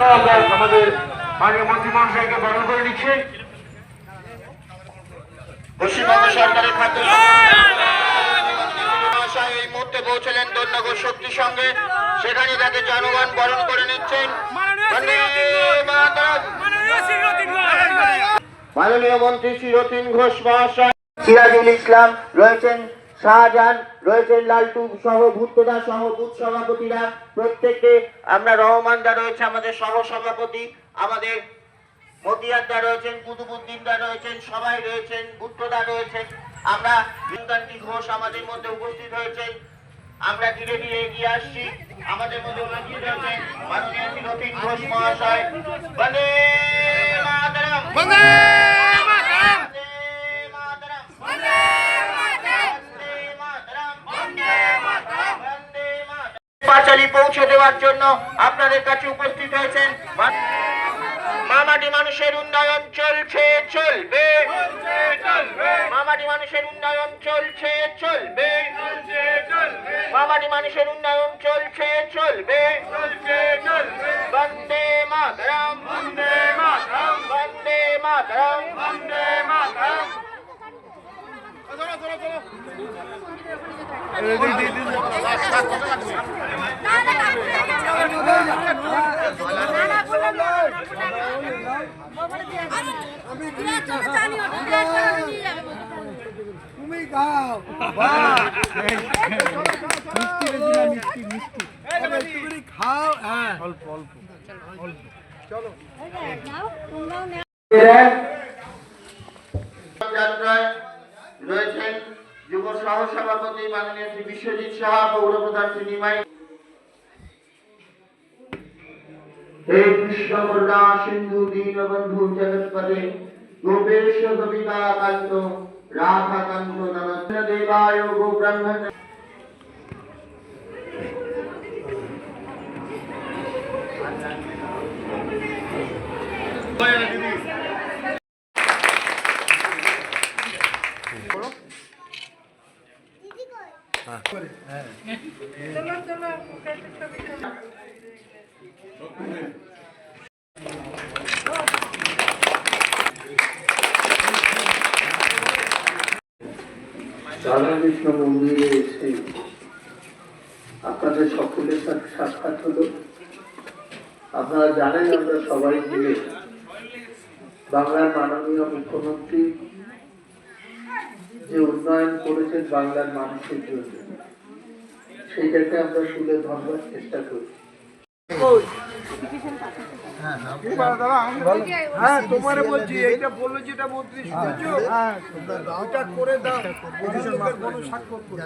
আমাদের মাননীয় মন্ত্রী মহাশয়কে বরণ করে নিচ্ছে। পশ্চিমবঙ্গ সরকারের খাদ্য এই মুহূর্তে পৌঁছলেন দন্যগর শক্তির সঙ্গে। সেখানে তাকে জনগণ বরণ করে নিচ্ছেন। মাননীয় মন্ত্রী শ্রী রতিন ঘোষ মহাশয় সিরাজুল ইসলাম রয়েছেন? শাহজাহান রয়েছেন লালটু সহ ভূতদা সহ বুথ সভাপতিরা। প্রত্যেককে আমরা রহমানদা রয়েছে আমাদের সহ সভাপতি, আমাদের মতিয়ারদা রয়েছেন কুতুবুদ্দিনদা রয়েছেন, সবাই রয়েছেন ভুট্টোদা রয়েছেন। আমরা বৃন্দান্তি ঘোষ আমাদের মধ্যে উপস্থিত হয়েছেন। আমরা ধীরে ধীরে এগিয়ে আসছি। আমাদের মধ্যে উপস্থিত হয়েছেন মাননীয় শ্রী ঘোষ মহাশয়। বন্দে মাতরম! বন্দে মাতরম বন্দে মাতরম বন্দে মাতরম বন্দে মাতরম পাঁচালি পৌঁছে দেওয়ার জন্য আপনাদের কাছে উপস্থিত হয়েছেন। মামাটি মানুষের উন্নয়ন চলছে, চলবে। মামাটি মানুষের উন্নয়ন চলছে, চলবে। মামাটি মানুষের উন্নয়ন চলছে, চলবে। বন্দে মাতরম। বন্দে মাতরম। বন্দে মাতরম। বন্দে তুমি গাও মিষ্টি মিষ্টি তুমি খাও হ্যাঁ অল্প অল্প যাত্রায় রয়েছেন যুব সহ সভাপতি মাননীয় শ্রী বিশ্বজিৎ সাহা, পৌর প্রধান শ্রী নিমাই। হে সিন্ধু দীনবন্ধু জগৎপদে গোপেশ কবিতা কান্ত রাধা নমস্ত দেবায় রাধাকৃষ্ণ মন্দিরে এসে আপনাদের সকলের সাথে সাক্ষাৎ হলো। আপনারা জানেন আমরা সবাই মিলে বাংলার মাননীয় মুখ্যমন্ত্রী যে উন্নয়ন করেছেন বাংলার মানুষের জন্য সেইটাকে আমরা তুলে ধরবার চেষ্টা করি। হ্যাঁ তোমারে বলছি এইটা বলল যেটা মন্ত্রী শুনেছো? হ্যাঁ ওটা করে দাও। স্বাক্ষর করে।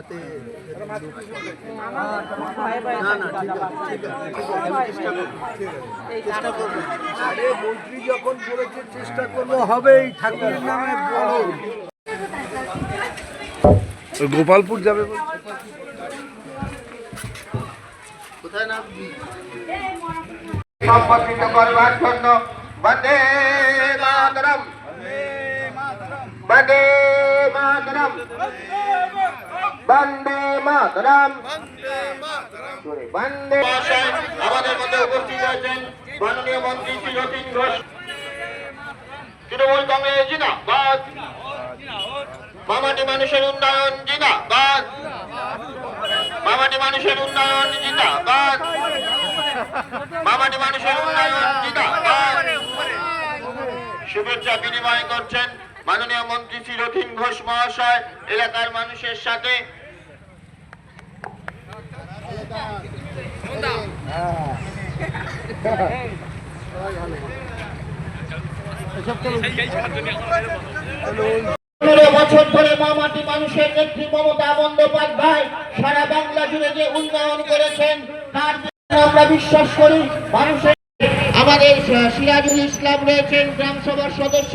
আরে মন্ত্রী যখন বলেছে চেষ্টা করব হবেই ঠাকুরের নামে বলো। গোপালপুর যাবে বলছে কোথায় নাম সম্পর্কিত করবার জন্য বন্দে মাতরম। বন্দে মাতরম। বন্দে আমাদের মধ্যে উপস্থিত আছেন মাননীয় মন্ত্রী শ্রী রতিন ঘোষ তৃণমূল কংগ্রেস জিনাবাদ মামাটি মানুষের উন্নয়ন জিনাবাদ মামাটি মানুষের উন্নয়ন জিন্দাবাদ। মামাটি মানুষের উন্নয়ন জিন্দাবাদ। শুভেচ্ছা বিনিময় করছেন মাননীয় মন্ত্রী শ্রী রথীন ঘোষ মহাশয় এলাকার মানুষের সাথে। পনেরো বছর ধরে মামাটি মানুষের নেত্রী বন্দ্যোপাধ্যায় সারা বাংলা উন্নয়ন করেছেন আমরা বিশ্বাস আমাদের সিরাজুল ইসলাম রয়েছেন গ্রাম সভার সদস্য,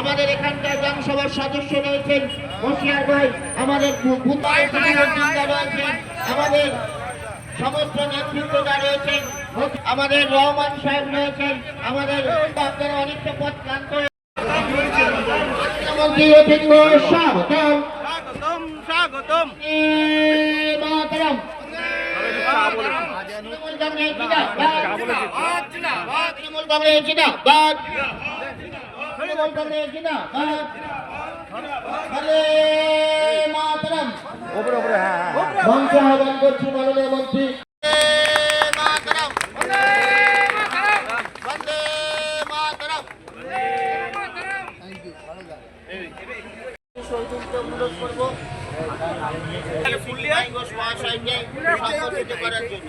আমাদের এখানকার গ্রাম সভার সদস্য রয়েছেন হোসিয়ার ভাই, আমাদের আমাদের সমস্ত নেতৃত্বরা রয়েছেন, আমাদের রহমান সাহেব রয়েছেন, আমাদের আপনারা অনেকটা পথ ক্লান্ত অতীন ঘোষ স্বাগতম স্বাগতম। মাতরম তৃণমূল কংগ্রেস জিন্দাবাদ তৃণমূল কংগ্রেস জিন্দাবাদ বন্দে মাতরম মঞ্চ আহ্বান করছি মাননীয় মন্ত্রী মাতরম বন্দে মাতরম সৌজন্য অনুরোধ করব। করার জন্য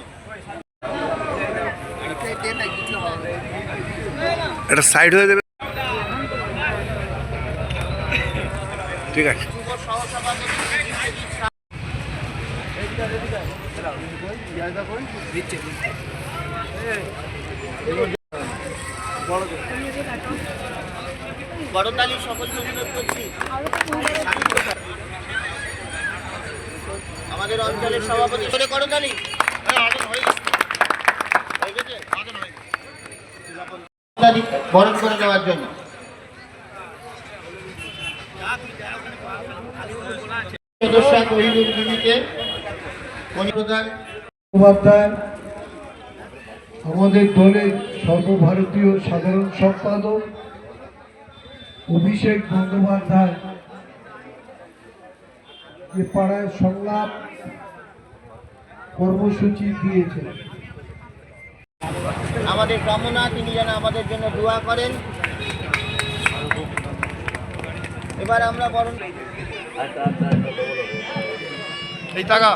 এটা সাইড হয়ে যাবে। ঠিক আছে। যুব করছি আমাদের অঞ্চলের সভাপতি করে করতালি? বরণ করে দেওয়ার জন্য। আমাদের দলের সর্বভারতীয় সাধারণ সম্পাদক অভিষেক বন্দ্যোপাধ্যায় যে পাড়ায় সংলাপ কর্মসূচি দিয়েছে আমাদের কামনা তিনি যেন আমাদের জন্য দোয়া করেন। এবার আমরা বরং এই টাকা।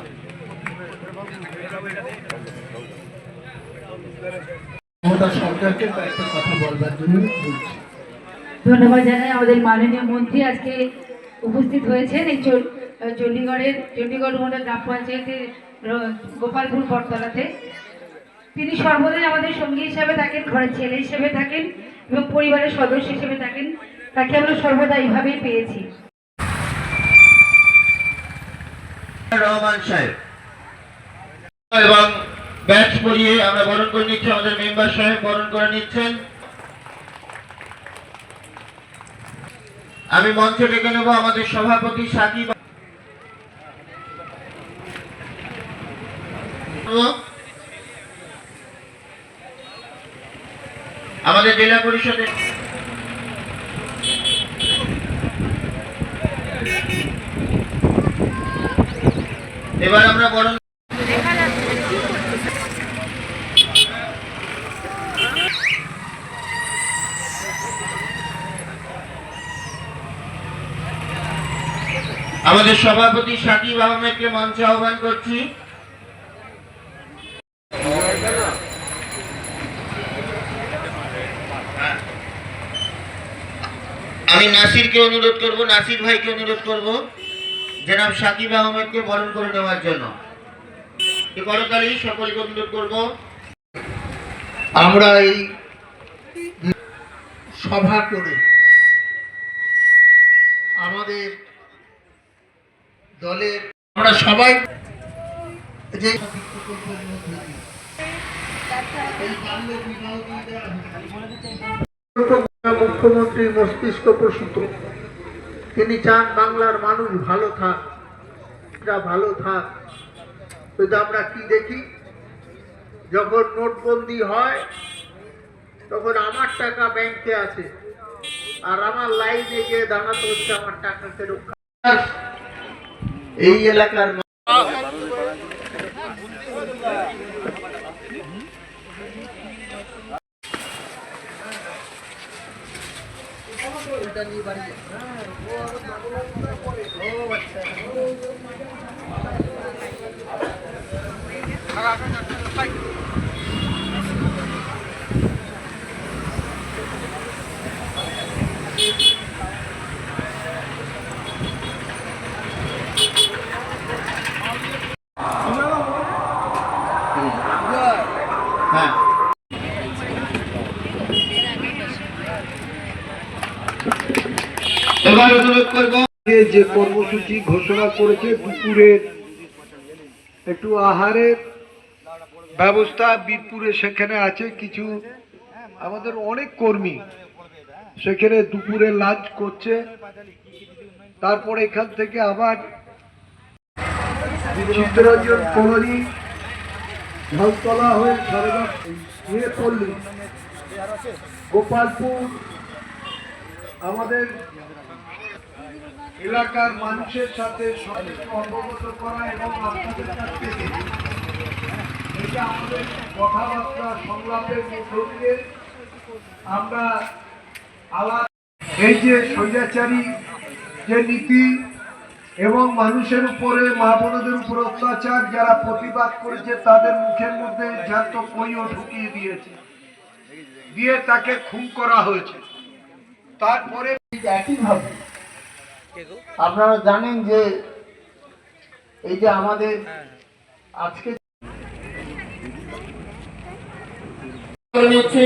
সরকারকে কয়েকটা কথা বলবার জন্য বলছি। ধন্যবাদ জানাই। আমাদের মাননীয় মন্ত্রী আজকে উপস্থিত হয়েছেন। এই চণ্ডীগড়ের চণ্ডীগড় মন্ডল গ্রাম পঞ্চায়েতের গোপালপুর বটতলাতে। তিনি সর্বদাই আমাদের সঙ্গী হিসাবে থাকেন, ঘরের ছেলে হিসেবে থাকেন এবং পরিবারের সদস্য হিসেবে থাকেন। তাকে আমরা সর্বদা এইভাবেই পেয়েছি। রহমান সাহেব। এবং ব্যাচ পরিয়ে আমরা বরণ করে নিচ্ছি, আমাদের মেম্বার সাহেব বরণ করে নিচ্ছেন। আমি মঞ্চে ডেকে নেব আমাদের সভাপতি সাকিব আমাদের জেলা পরিষদের এবার আমরা বরণ আমাদের সভাপতি সাকিব আহমেদকে মঞ্চে আহ্বান করছি। আমি নাসিরকে অনুরোধ করব, নাসির ভাইকে অনুরোধ করব, জনাব সাকিব আহমেদকে বরণ করে নেওয়ার জন্য। করতালি সকলকে অনুরোধ করব। আমরা এই সভা করে আমাদের দলের আমরা সবাই যে মুখ্যমন্ত্রীর মস্তিষ্ক প্রসূত। তিনি চান বাংলার মানুষ ভালো থাক ভালো থাক। কিন্তু আমরা কি দেখি? যখন নোটবন্দি হয়, তখন আমার টাকা ব্যাংকে আছে, আর আমার লাইনে গিয়ে দাঁড়াতে হচ্ছে, আমার টাকাকে রক্ষা এই এলাকার হ্যাঁ। এবার অনুরোধ করব যে কর্মসূচি ঘোষণা করেছে দুপুরের একটু আহারের ব্যবস্থা বীরপুরে সেখানে আছে কিছু আমাদের অনেক কর্মী সেখানে দুপুরে লাঞ্চ করছে। তারপরে এখান থেকে আবার চিত্তরঞ্জন কোহলি ঝালতলা হয়ে সারদা নিয়ে পল্লী গোপালপুর, আমাদের এলাকার মানুষের সাথে অবগত করা এবং আপনাদের কাছ থেকে এটা আমাদের কথাবার্তা সংলাপের মধ্য দিয়ে আমরা আলাপ এই যে স্বৈরাচারী যে নীতি এবং মানুষের উপরে, মা বোনদের উপর অত্যাচার যারা প্রতিবাদ করেছে, তাদের মুখের মধ্যে জ্যান্ত কইও ঢুকিয়ে দিয়েছে। দিয়ে তাকে খুন করা হয়েছে। তারপরে একইভাবে, আপনারা জানেন যে এই যে আমাদের আজকে নিচ্ছি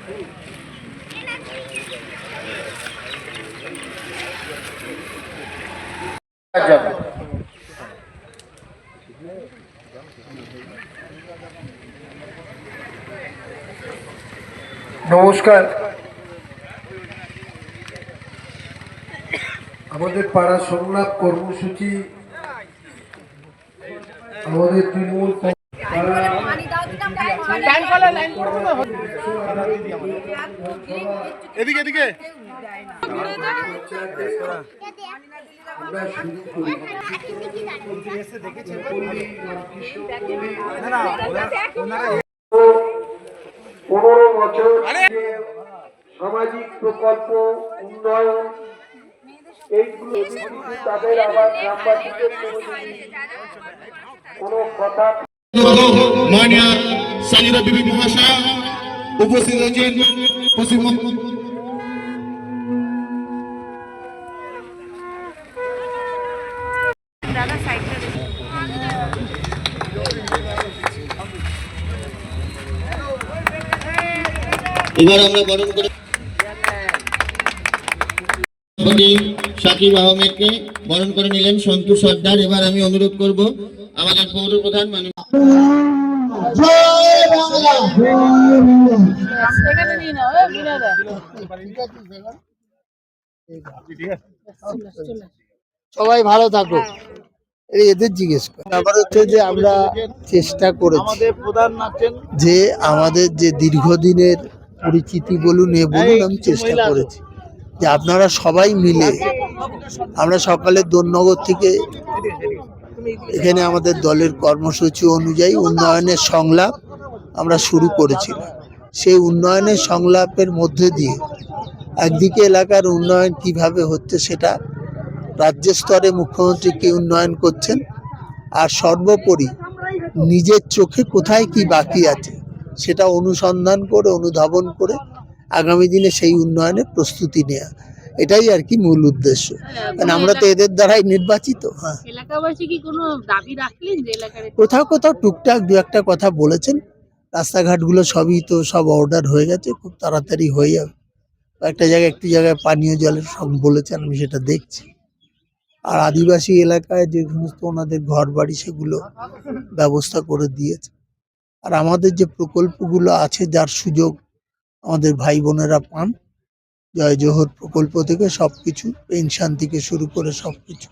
নমস্কার। আমাদের পাড়া সংলাপ কর্মসূচি আমাদের তৃণমূল এদিকে এদিকে। পনেরো বছর সামাজিক প্রকল্প উন্নয়ন এইগুলো তাদের আবার গ্রামবাসীদের কোনো কোনো কথা সাজিদা বিবি মহাশয় উপস্থিত হয়েছেন পশ্চিমবঙ্গ এবার আমরা বরণ করে সাকিব আহমেদকে বরণ করে নিলেন সন্তু সর্দার। এবার আমি অনুরোধ করব আমাদের পৌর প্রধান মানে সবাই ভালো থাকো এদের জিজ্ঞেস কর। ব্যাপার হচ্ছে যে আমরা চেষ্টা করেছি যে আমাদের যে দীর্ঘদিনের পরিচিতি বলুন এ বলুন আমি চেষ্টা করেছি যে আপনারা সবাই মিলে আমরা সকালে দোলনগর থেকে এখানে আমাদের দলের কর্মসূচি অনুযায়ী উন্নয়নের সংলাপ আমরা শুরু করেছিলাম। সেই উন্নয়নের সংলাপের মধ্যে দিয়ে একদিকে এলাকার উন্নয়ন কীভাবে হচ্ছে সেটা রাজ্য স্তরে মুখ্যমন্ত্রী কি উন্নয়ন করছেন আর সর্বোপরি নিজের চোখে কোথায় কি বাকি আছে সেটা অনুসন্ধান করে অনুধাবন করে আগামী দিনে সেই উন্নয়নের প্রস্তুতি নেওয়া এটাই আর কি মূল উদ্দেশ্য। কারণ আমরা তো এদের দ্বারাই নির্বাচিত হ্যাঁ। এলাকাবাসী কি কোনো দাবি রাখলেন যে এলাকার কোথাও কোথাও টুকটাক দু একটা কথা বলেছেন রাস্তাঘাটগুলো সবই তো সব অর্ডার হয়ে গেছে, খুব তাড়াতাড়ি হয়ে যাবে। একটা জায়গায় একটি জায়গায় পানীয় জলের সব বলেছেন আমি সেটা দেখছি। আর আদিবাসী এলাকায় যে সমস্ত ওনাদের ঘর বাড়ি সেগুলো ব্যবস্থা করে দিয়েছে। আর আমাদের যে প্রকল্পগুলো আছে, যার সুযোগ আমাদের ভাই বোনেরা পান, জয় জোহর প্রকল্প থেকে সব কিছু, পেনশন থেকে শুরু করে সব কিছু,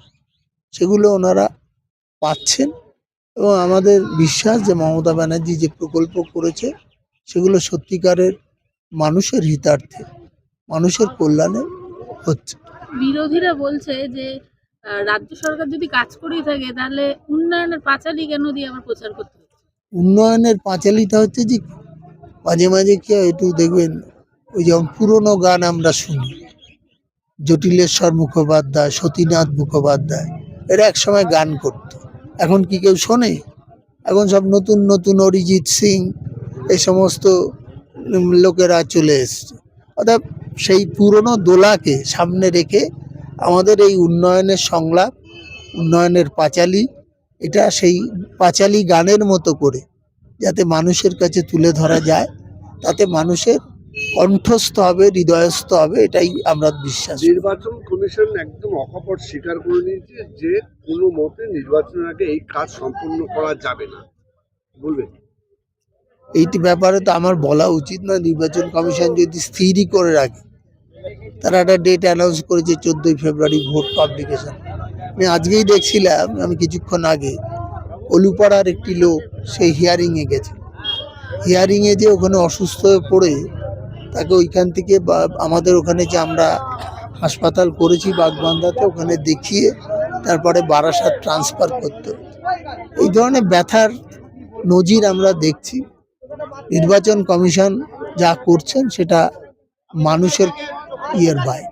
সেগুলো ওনারা পাচ্ছেন। এবং আমাদের বিশ্বাস যে মমতা ব্যানার্জি যে প্রকল্প করেছে সেগুলো সত্যিকারের মানুষের হিতার্থে মানুষের কল্যাণে হচ্ছে। বিরোধীরা বলছে যে রাজ্য সরকার যদি কাজ করেই থাকে তাহলে উন্নয়নের পাঁচালি কেন দিয়ে আবার প্রচার করতে উন্নয়নের পাঁচালিটা হচ্ছে যে মাঝে মাঝে কি একটু দেখবেন ওই যেমন পুরোনো গান আমরা শুনি জটিলেশ্বর মুখোপাধ্যায় সতীনাথ মুখোপাধ্যায় এরা এক সময় গান করতো। এখন কি কেউ শোনে? এখন সব নতুন নতুন অরিজিৎ সিং এই সমস্ত লোকেরা চলে এসছে। অর্থাৎ সেই পুরনো দোলাকে সামনে রেখে আমাদের এই উন্নয়নের সংলাপ, উন্নয়নের পাঁচালী, এটা সেই পাঁচালী গানের মতো করে, যাতে মানুষের কাছে তুলে ধরা যায়, তাতে মানুষের কণ্ঠস্থ হবে হৃদয়স্থ হবে এটাই আমরা বিশ্বাস নির্বাচন কমিশন একদম অকপট স্বীকার করে নিয়েছে যে কোনো মতে নির্বাচনের আগে এই কাজ সম্পূর্ণ করা যাবে না। বলবেন? এইটি ব্যাপারে তো আমার বলা উচিত না নির্বাচন কমিশন যদি স্থিরই করে রাখে তারা একটা ডেট অ্যানাউন্স করেছে চোদ্দোই ফেব্রুয়ারি ভোট পাবলিকেশন আমি আজকেই দেখছিলাম আমি কিছুক্ষণ আগে অলুপাড়ার একটি লোক সেই হিয়ারিংয়ে গেছে। হিয়ারিংয়ে যে ওখানে অসুস্থ হয়ে পড়ে তাকে ওইখান থেকে বা আমাদের ওখানে যে আমরা হাসপাতাল করেছি বাগবান্ধাতে, ওখানে দেখিয়ে তারপরে বারাসাত ট্রান্সফার করতে। এই ধরনের ব্যথার নজির আমরা দেখছি। নির্বাচন কমিশন যা করছেন সেটা মানুষের ইয়ের বাইরে।